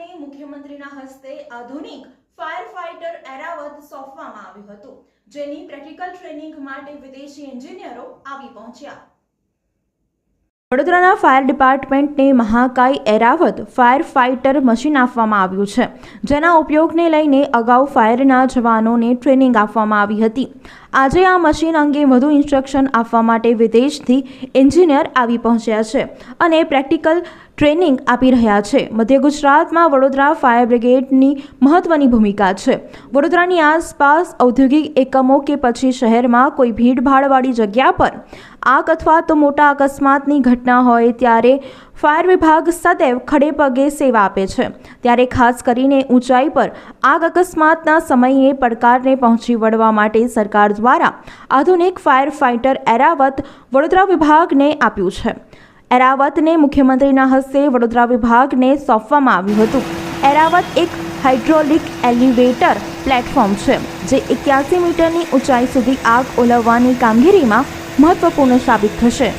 વિભાગને મુખ્યમંત્રીના હસ્તે આધુનિક ફાયર ફાઇટર એરાવત સોંપવામાં આવ્યું હતું, જેની પ્રેક્ટિકલ ટ્રેનિંગ માટે વિદેશી એન્જિનિયરો આવી પહોંચ્યા. વડોદરાના ફાયર ડિપાર્ટમેન્ટને મહાકાય એરાવત ફાયર ફાઇટર મશીન આપવામાં આવ્યું છે, જેના ઉપયોગને લઈને અગાઉ ફાયરના જવાનોને ટ્રેનિંગ આપવામાં આવી હતી. આજે આ મશીન અંગે વધુ ઇન્સ્ટ્રક્શન આપવા માટે વિદેશથી એન્જિનિયર આવી પહોંચ્યા છે અને પ્રેક્ટિકલ ટ્રેનિંગ આપી રહ્યા છે. મધ્ય ગુજરાતમાં વડોદરા ફાયર બ્રિગેડની મહત્વની ભૂમિકા છે. વડોદરાની આસપાસ ઔદ્યોગિક એકમો કે પછી શહેરમાં કોઈ ભીડભાડવાળી જગ્યા પર આગ અથવા તો મોટા અકસ્માતની ઘટના હોય ત્યારે ફાયર વિભાગ સદૈવ ખડે પગે સેવા આપે છે. ત્યારે ખાસ કરીને ઊંચાઈ પર આગ અકસ્માતના સમયે પડકારને પહોંચી વળવા માટે સરકાર દ્વારા આધુનિક ફાયર ફાઇટર એરાવત વડોદરા વિભાગને આપ્યું છે. એરાવતને મુખ્યમંત્રીના હસ્તે વડોદરા વિભાગને સોંપવામાં આવ્યું હતું. એરાવત એક હાઇડ્રોલિક એલિવેટર પ્લેટફોર્મ છે, જે એક્યાસી મીટરની ઊંચાઈ સુધી આગ ઓલવવાની કામગીરીમાં મહત્વપૂર્ણ સાબિત થશે.